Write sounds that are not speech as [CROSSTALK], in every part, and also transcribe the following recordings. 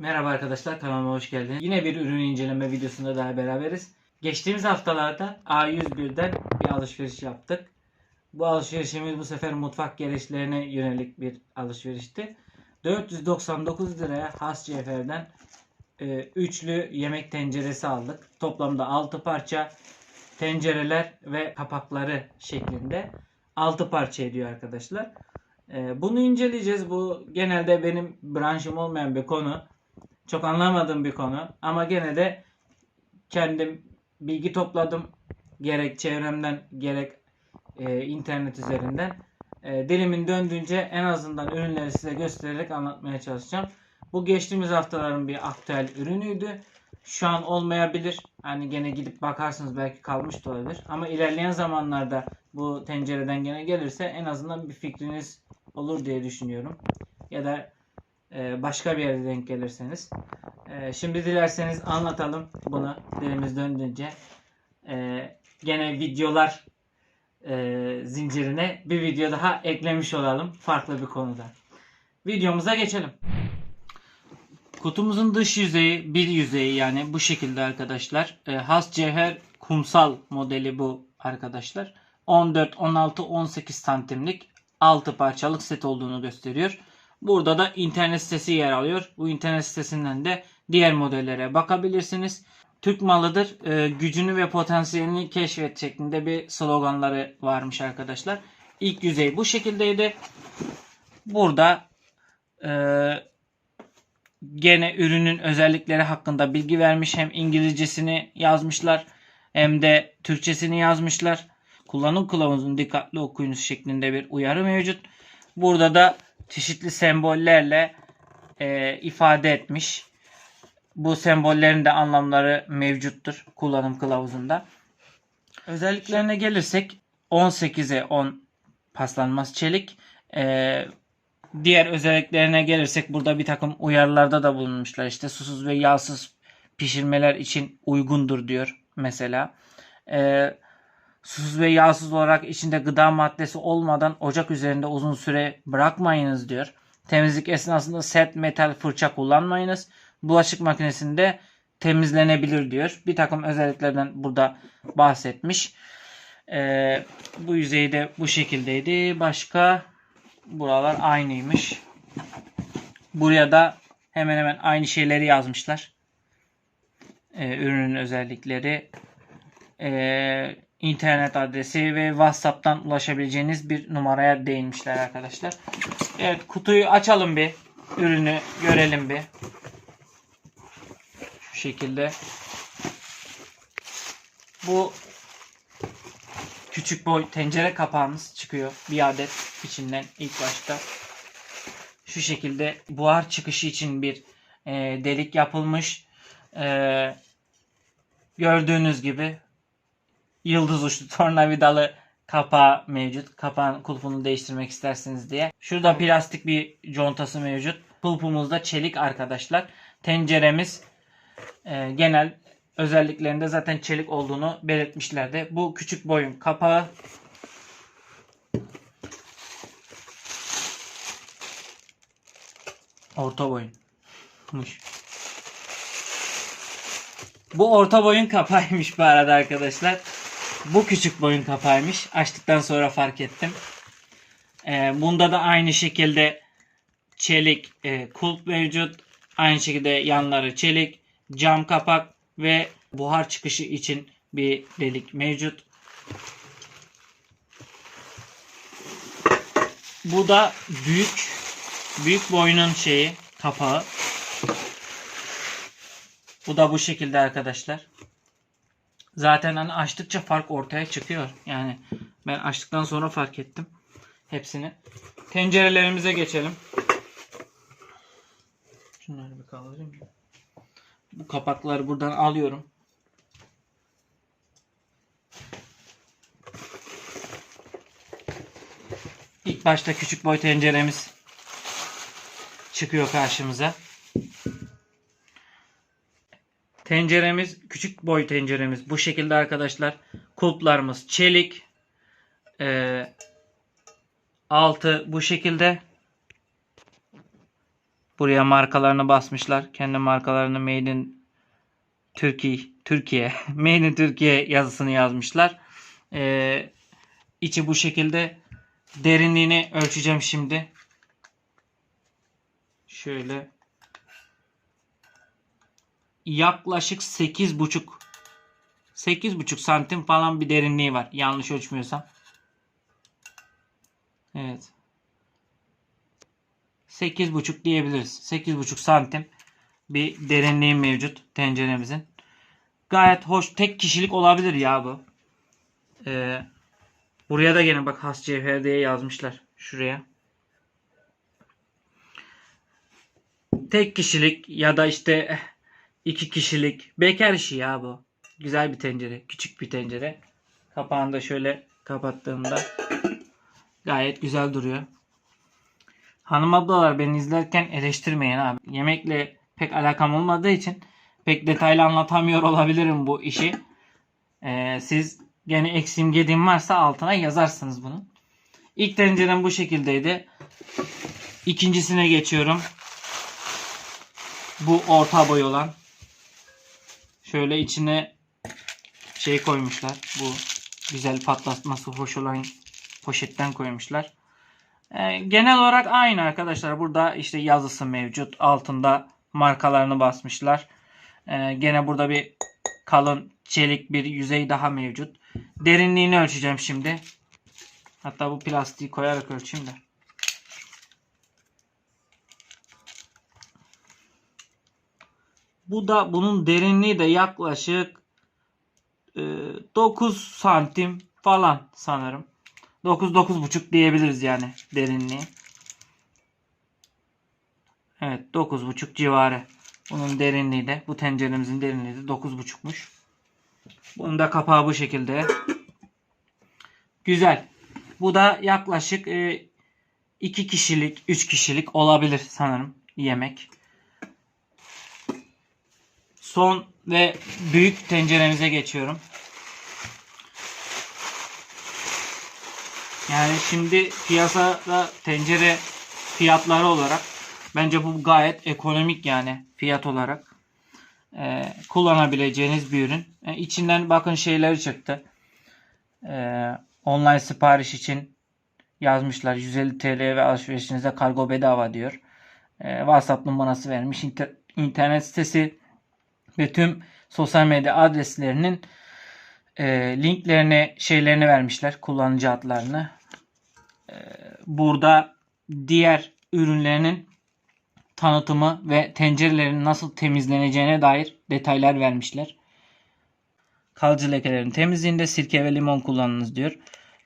Merhaba arkadaşlar kanalıma hoş geldiniz. Yine bir ürün inceleme videosunda daha beraberiz. Geçtiğimiz haftalarda A101'den bir alışveriş yaptık. Bu alışverişimiz bu sefer mutfak gereçlerine yönelik bir alışverişti. 499 liraya Has Cefer'den e, üçlü yemek tenceresi aldık. Toplamda 6 parça tencereler ve kapakları şeklinde 6 parça ediyor arkadaşlar. E, bunu inceleyeceğiz. Bu genelde benim branşım olmayan bir konu. Çok anlamadığım bir konu. Ama gene de kendim bilgi topladım. Gerek çevremden gerek e, internet üzerinden. E, dilimin döndüğünce en azından ürünleri size göstererek anlatmaya çalışacağım. Bu geçtiğimiz haftaların bir aktüel ürünüydü. Şu an olmayabilir. Hani gene gidip bakarsınız belki kalmış da olabilir. Ama ilerleyen zamanlarda bu tencereden gene gelirse en azından bir fikriniz olur diye düşünüyorum. Ya da başka bir yerde denk gelirseniz. E, şimdi dilerseniz anlatalım bunu dilimiz döndüğünce. E, gene videolar e, zincirine bir video daha eklemiş olalım farklı bir konuda. Videomuza geçelim. Kutumuzun dış yüzeyi bir yüzeyi yani bu şekilde arkadaşlar. E, Has Cevher kumsal modeli bu arkadaşlar. 14, 16, 18 santimlik 6 parçalık set olduğunu gösteriyor. Burada da internet sitesi yer alıyor. Bu internet sitesinden de diğer modellere bakabilirsiniz. Türk malıdır. E, gücünü ve potansiyelini keşfet şeklinde bir sloganları varmış arkadaşlar. İlk yüzey bu şekildeydi. Burada e, gene ürünün özellikleri hakkında bilgi vermiş. Hem İngilizcesini yazmışlar hem de Türkçesini yazmışlar. Kullanım kılavuzunu dikkatli okuyunuz şeklinde bir uyarı mevcut. Burada da çeşitli sembollerle e, ifade etmiş. Bu sembollerin de anlamları mevcuttur kullanım kılavuzunda. Özelliklerine gelirsek 18'e 10 paslanmaz çelik. E, diğer özelliklerine gelirsek burada bir takım uyarılarda da bulunmuşlar. İşte susuz ve yağsız pişirmeler için uygundur diyor mesela. E, susuz ve yağsız olarak içinde gıda maddesi olmadan ocak üzerinde uzun süre bırakmayınız diyor. Temizlik esnasında sert metal fırça kullanmayınız. Bulaşık makinesinde temizlenebilir diyor. Bir takım özelliklerden burada bahsetmiş. Ee, bu yüzeyde bu şekildeydi. Başka buralar aynıymış. Buraya da hemen hemen aynı şeyleri yazmışlar. Ee, ürünün özellikleri. Ee, internet adresi ve WhatsApp'tan ulaşabileceğiniz bir numaraya değinmişler arkadaşlar. Evet kutuyu açalım bir. Ürünü görelim bir. Şu şekilde. Bu küçük boy tencere kapağımız çıkıyor. Bir adet içinden ilk başta. Şu şekilde buhar çıkışı için bir e, delik yapılmış. E, gördüğünüz gibi yıldız uçlu [LAUGHS] tornavidalı kapağı mevcut. Kapağın kulpunu değiştirmek isterseniz diye. Şurada plastik bir contası mevcut. Kulpumuz da çelik arkadaşlar. Tenceremiz e, genel özelliklerinde zaten çelik olduğunu belirtmişlerdi. Bu küçük boyun kapağı. Orta boyunmuş. Bu orta boyun kapağıymış bu arada arkadaşlar. Bu küçük boyun kapağıymış. Açtıktan sonra fark ettim. Ee, bunda da aynı şekilde çelik e, kulp mevcut. Aynı şekilde yanları çelik, cam kapak ve buhar çıkışı için bir delik mevcut. Bu da büyük büyük boyunun şeyi kapağı. Bu da bu şekilde arkadaşlar. Zaten hani açtıkça fark ortaya çıkıyor. Yani ben açtıktan sonra fark ettim hepsini. Tencerelerimize geçelim. Şunları bir kaldırayım. Bu kapakları buradan alıyorum. İlk başta küçük boy tenceremiz çıkıyor karşımıza. Tenceremiz küçük boy tenceremiz bu şekilde arkadaşlar. Kulplarımız çelik. Ee, altı bu şekilde. Buraya markalarını basmışlar. Kendi markalarını Made in Türkiye, Türkiye, [LAUGHS] Made in Türkiye yazısını yazmışlar. Ee, içi bu şekilde. Derinliğini ölçeceğim şimdi. Şöyle. Yaklaşık 8,5 8,5 santim falan bir derinliği var. Yanlış ölçmüyorsam. Evet. 8,5 diyebiliriz. 8,5 santim bir derinliği mevcut tenceremizin. Gayet hoş. Tek kişilik olabilir ya bu. Ee, buraya da gene bak has cevher diye yazmışlar. Şuraya. Tek kişilik ya da işte eh, iki kişilik. Bekar işi ya bu. Güzel bir tencere. Küçük bir tencere. Kapağını da şöyle kapattığımda gayet güzel duruyor. Hanım ablalar beni izlerken eleştirmeyin abi. Yemekle pek alakam olmadığı için pek detaylı anlatamıyor olabilirim bu işi. Ee, siz gene eksiğim gediğim varsa altına yazarsınız bunu. İlk tencerem bu şekildeydi. İkincisine geçiyorum. Bu orta boy olan. Şöyle içine şey koymuşlar. Bu güzel patlatması hoş olan poşetten koymuşlar. Ee, genel olarak aynı arkadaşlar. Burada işte yazısı mevcut. Altında markalarını basmışlar. Ee, gene burada bir kalın çelik bir yüzey daha mevcut. Derinliğini ölçeceğim şimdi. Hatta bu plastiği koyarak ölçeyim de. Bu da bunun derinliği de yaklaşık e, 9 santim falan sanırım. 9-9,5 diyebiliriz yani derinliği. Evet 9,5 civarı. Bunun derinliği de bu tenceremizin derinliği de 9,5'muş. Bunun da kapağı bu şekilde. Güzel. Bu da yaklaşık 2 kişilik 3 kişilik olabilir sanırım yemek. Son ve büyük tenceremize geçiyorum. Yani şimdi piyasada tencere fiyatları olarak bence bu gayet ekonomik yani fiyat olarak ee, kullanabileceğiniz bir ürün. E, içinden bakın şeyleri çıktı. Ee, online sipariş için yazmışlar 150 TL ve alışverişinizde kargo bedava diyor. Ee, WhatsApp numarası vermiş. İnter- internet sitesi ve tüm sosyal medya adreslerinin e, linklerini şeylerini vermişler. Kullanıcı adlarını. E, burada diğer ürünlerinin tanıtımı ve tencerelerin nasıl temizleneceğine dair detaylar vermişler. Kalıcı lekelerin temizliğinde sirke ve limon kullanınız diyor.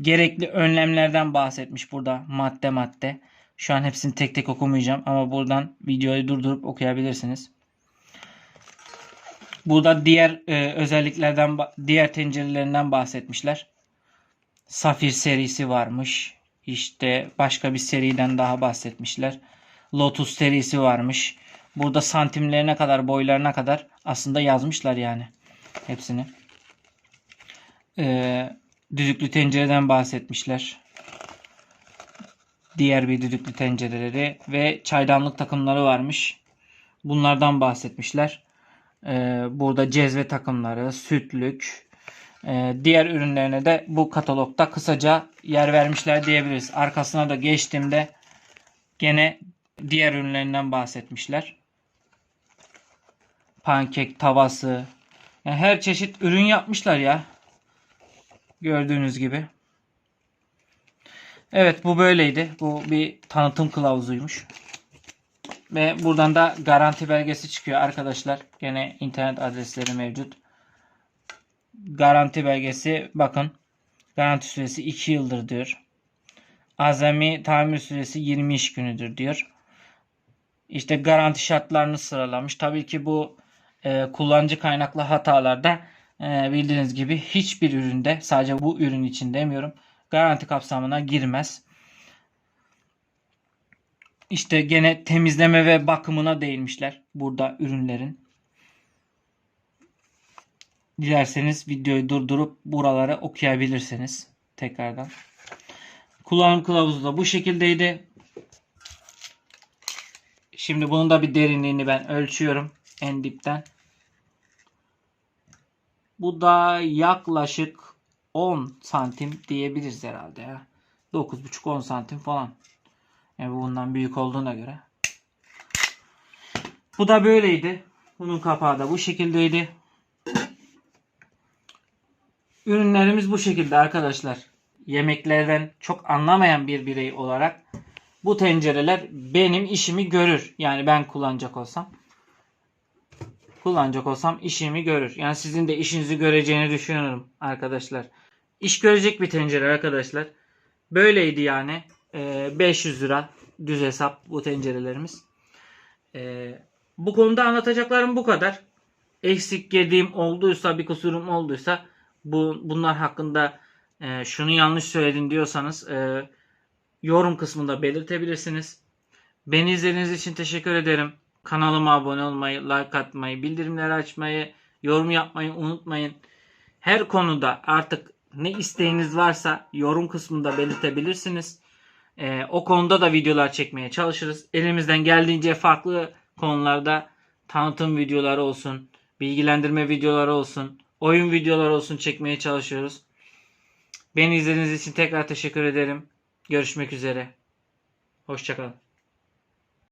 Gerekli önlemlerden bahsetmiş burada madde madde. Şu an hepsini tek tek okumayacağım ama buradan videoyu durdurup okuyabilirsiniz. Burada diğer e, özelliklerden diğer tencerelerinden bahsetmişler. Safir serisi varmış. İşte başka bir seriden daha bahsetmişler. Lotus serisi varmış. Burada santimlerine kadar, boylarına kadar aslında yazmışlar yani. Hepsini. Ee, düdüklü tencereden bahsetmişler. Diğer bir düdüklü tencereleri ve çaydanlık takımları varmış. Bunlardan bahsetmişler. Ee, burada cezve takımları, sütlük, e, diğer ürünlerine de bu katalogda kısaca yer vermişler diyebiliriz. Arkasına da geçtiğimde gene diğer ürünlerinden bahsetmişler. Pankek tavası. Yani her çeşit ürün yapmışlar ya. Gördüğünüz gibi. Evet bu böyleydi. Bu bir tanıtım kılavuzuymuş. Ve buradan da garanti belgesi çıkıyor arkadaşlar. Gene internet adresleri mevcut. Garanti belgesi bakın. Garanti süresi 2 yıldır diyor. Azami tamir süresi 20 iş günüdür diyor. İşte garanti şartlarını sıralamış. Tabii ki bu e, kullanıcı kaynaklı hatalarda e, bildiğiniz gibi hiçbir üründe sadece bu ürün için demiyorum garanti kapsamına girmez. İşte gene temizleme ve bakımına değinmişler burada ürünlerin. Dilerseniz videoyu durdurup buraları okuyabilirsiniz tekrardan. Kullanım kılavuzu da bu şekildeydi. Şimdi bunun da bir derinliğini ben ölçüyorum en dipten. Bu da yaklaşık 10 santim diyebiliriz herhalde ya. 9,5-10 santim falan. Yani bu bundan büyük olduğuna göre. Bu da böyleydi. Bunun kapağı da bu şekildeydi. Ürünlerimiz bu şekilde arkadaşlar. Yemeklerden çok anlamayan bir birey olarak bu tencereler benim işimi görür. Yani ben kullanacak olsam. Kullanacak olsam işimi görür. Yani sizin de işinizi göreceğini düşünüyorum arkadaşlar. İş görecek bir tencere arkadaşlar. Böyleydi yani. Ee, 500 lira düz hesap bu tencerelerimiz. Ee, bu konuda anlatacaklarım bu kadar. Eksik yediğim olduysa, bir kusurum olduysa bu bunlar hakkında e, şunu yanlış söyledin diyorsanız e, yorum kısmında belirtebilirsiniz. Beni izlediğiniz için teşekkür ederim. Kanalıma abone olmayı, like atmayı, bildirimleri açmayı, yorum yapmayı unutmayın. Her konuda artık ne isteğiniz varsa yorum kısmında belirtebilirsiniz. Ee, o konuda da videolar çekmeye çalışırız. Elimizden geldiğince farklı konularda tanıtım videoları olsun, bilgilendirme videoları olsun, oyun videoları olsun çekmeye çalışıyoruz. Beni izlediğiniz için tekrar teşekkür ederim. Görüşmek üzere. Hoşçakalın.